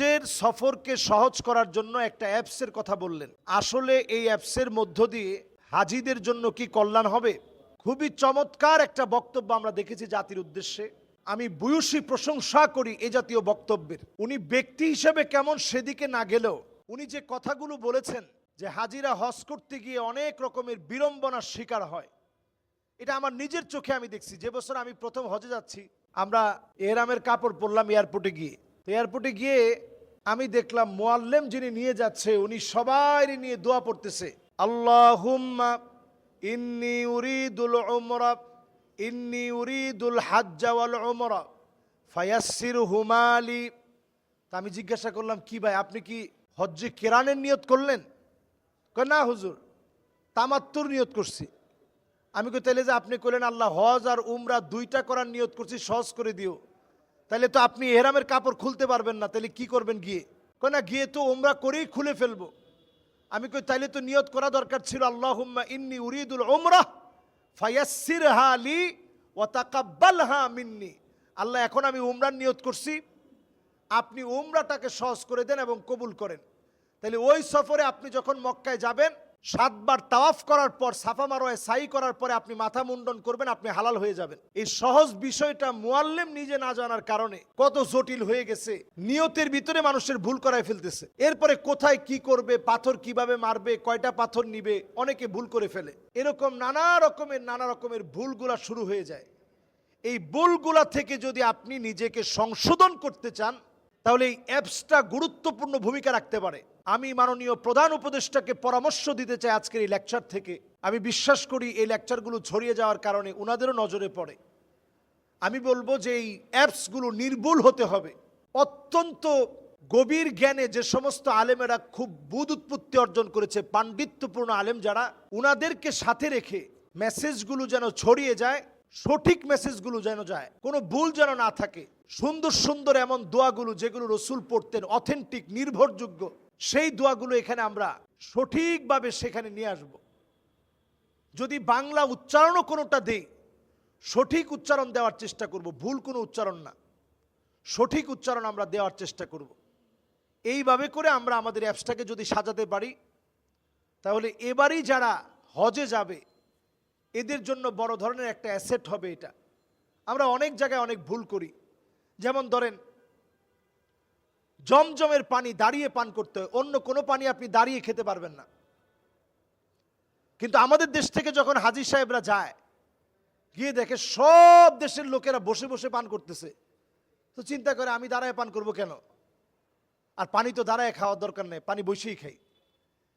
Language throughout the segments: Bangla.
হজের সফরকে সহজ করার জন্য একটা অ্যাপসের কথা বললেন। আসলে এই অ্যাপসের মধ্য দিয়ে হাজিদের জন্য কি কল্যাণ হবে? খুবই চমৎকার একটা বক্তব্য আমরা দেখেছি জাতির উদ্দেশ্যে। আমি ভূয়সী প্রশংসা করি এ জাতীয় বক্তব্যের। উনি ব্যক্তি হিসেবে কেমন সেদিকে না গেলেও উনি যে কথাগুলো বলেছেন যে হাজিরা হজ করতে গিয়ে অনেক রকমের বিড়ম্বনার শিকার হয়, এটা আমার নিজের চোখে আমি দেখছি। যে বছর আমি প্রথম হজে যাচ্ছি, আমরা এরামের কাপড় পরলাম এয়ারপোর্টে গিয়ে। এয়ারপোর্টে গিয়ে আমি দেখলাম মোয়াল্লেম যিনি নিয়ে যাচ্ছে, উনি সবাই নিয়ে দোয়া পড়তেছে। আল্লাহুম্মা ইন্নি উরিদুল উমরা, ইন্নি উরিদুল হাজ্জা ওয়াল উমরা ফায়াসসির হুমালি তা আমি জিজ্ঞাসা করলাম, কি ভাই, আপনি কি হজ্জে কেরানের নিয়ত করলেন? না হুজুর, তামাত্তুর নিয়ত করছি। আমি কই তাহলে যে আপনি করলেন আল্লাহ হজ আর উমরা দুইটা করার নিয়ত করছি, সহজ করে দিও। তাহলে তো আপনি এহরামের কাপড় খুলতে পারবেন না, তাহলে কি করবেন গিয়ে? না, গিয়ে তো ওমরা করেই খুলে ফেলব। আমি কই তাইলে তো নিয়ত করা দরকার ছিল, আল্লাহুম্মা ইন্নি উরিদুল উমরাহ ফায়াসসির হালি ওয়া তাকাব্বাল হা মিন্নি। আল্লাহ, এখন আমি উমরার নিয়ত করছি। আপনি উমরাটাকে সহজ করে দেন এবং কবুল করেন। তাহলে ওই সফরে আপনি যখন মক্কায় যাবেন সাতবার তাওয়াফ করার পর, সাফা মারোয় সাই করার পরে আপনি মাথা মুন্ডন করবেন, আপনি হালাল হয়ে যাবেন। এই সহজ বিষয়টা মুয়াল্লেম নিজে না জানার কারণে কত জটিল হয়ে গেছে। নিয়তের ভিতরে মানুষের ভুল করায় ফেলতেছে। এরপরে কোথায় কি করবে, পাথর কীভাবে মারবে, কয়টা পাথর নিবে, অনেকে ভুল করে ফেলে। এরকম নানা রকমের নানা রকমের ভুলগুলা শুরু হয়ে যায়। এই ভুলগুলা থেকে যদি আপনি নিজেকে সংশোধন করতে চান, তাহলে এই অ্যাপসটা গুরুত্বপূর্ণ ভূমিকা রাখতে পারে। আমি মাননীয় প্রধান উপদেষ্টাকে পরামর্শ দিতে চাই আজকের এই লেকচার থেকে। আমি বিশ্বাস করি এই লেকচারগুলো ছড়িয়ে যাওয়ার কারণে ওনাদেরও নজরে পড়ে। আমি বলব যে এই অ্যাপসগুলো নির্ভুল হতে হবে। অত্যন্ত গভীর জ্ঞানে যে সমস্ত আলেমেরা খুব বুধ উৎপত্তি অর্জন করেছে, পাণ্ডিত্যপূর্ণ আলেম যারা, উনাদেরকে সাথে রেখে মেসেজগুলো যেন ছড়িয়ে যায়, সঠিক মেসেজগুলো যেন যায়, কোনো ভুল যেন না থাকে, সুন্দর সুন্দর এমন দোয়াগুলো যেগুলো রসুল পড়তেন অথেন্টিক নির্ভরযোগ্য সেই দোয়াগুলো এখানে আমরা সঠিকভাবে সেখানে নিয়ে আসব। যদি বাংলা উচ্চারণও কোনোটা দেই, সঠিক উচ্চারণ দেওয়ার চেষ্টা করব, ভুল কোনো উচ্চারণ না। সঠিক উচ্চারণ আমরা দেওয়ার চেষ্টা করব। এইভাবে করে আমরা আমাদের অ্যাপসটাকে যদি সাজাতে পারি, তাহলে এবারই যারা হজে যাবে, এদের জন্য বড় ধরনের একটা অ্যাসেট হবে এটা। আমরা অনেক জায়গায় অনেক ভুল করি। যেমন ধরেন জমজমের পানি দাঁড়িয়ে পান করতে হয়। অন্য কোনো পানি আপনি দাঁড়িয়ে খেতে পারবেন না। কিন্তু আমাদের দেশ থেকে যখন হাজির সাহেবরা যায়, গিয়ে দেখে সব দেশের লোকেরা বসে বসে পান করতেছে। তো চিন্তা করে, আমি দাঁড়ায় পান করব কেন? আর পানি তো দাঁড়ায় খাওয়ার দরকার নেই, পানি বসেই খাই।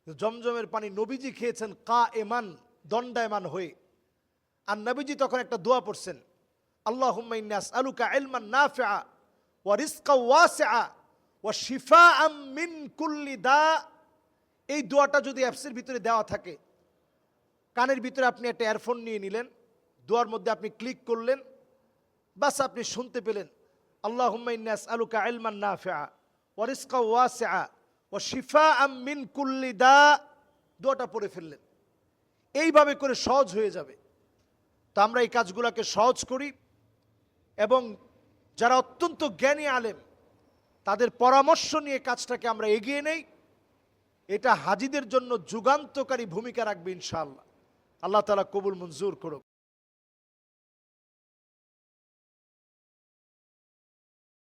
জমজমের পানি নবীজি খেয়েছেন কা এমান, দণ্ডায়মান হয়ে। আর নবীজি তখন একটা দোয়া পড়ছেন আল্লাহ আলুকা এলমান নাফিআ ওয়া রিজকা ওয়াসিআ। ওয়া শিফাআম মিন কুল্লি দা, এই দোয়াটা যদি অ্যাপসের ভিতরে দেওয়া থাকে, কানের ভিতরে আপনি একটা এয়ারফোন নিয়ে নিলেন, দোয়ার মধ্যে আপনি ক্লিক করলেন, বাস আপনি শুনতে পেলেন আল্লাহ ইন্নাস আলুকা এলমান নাফিআ ওয়া রিজকা ওয়াসিআ ওয়া শিফাআম মিন কুল্লি দা, দোয়াটা পড়ে ফেললেন। এইভাবে করে সহজ হয়ে যাবে। তো আমরা এই কাজগুলোকে সহজ করি এবং যারা অত্যন্ত জ্ঞানী আলেম তাদের পরামর্শ নিয়ে কাজটাকে আমরা এগিয়ে নেই। এটা হাজিদের জন্য যুগান্তকারী ভূমিকা রাখবে ইনশাল্লাহ আল্লাহ তালা কবুল মঞ্জুর করুক।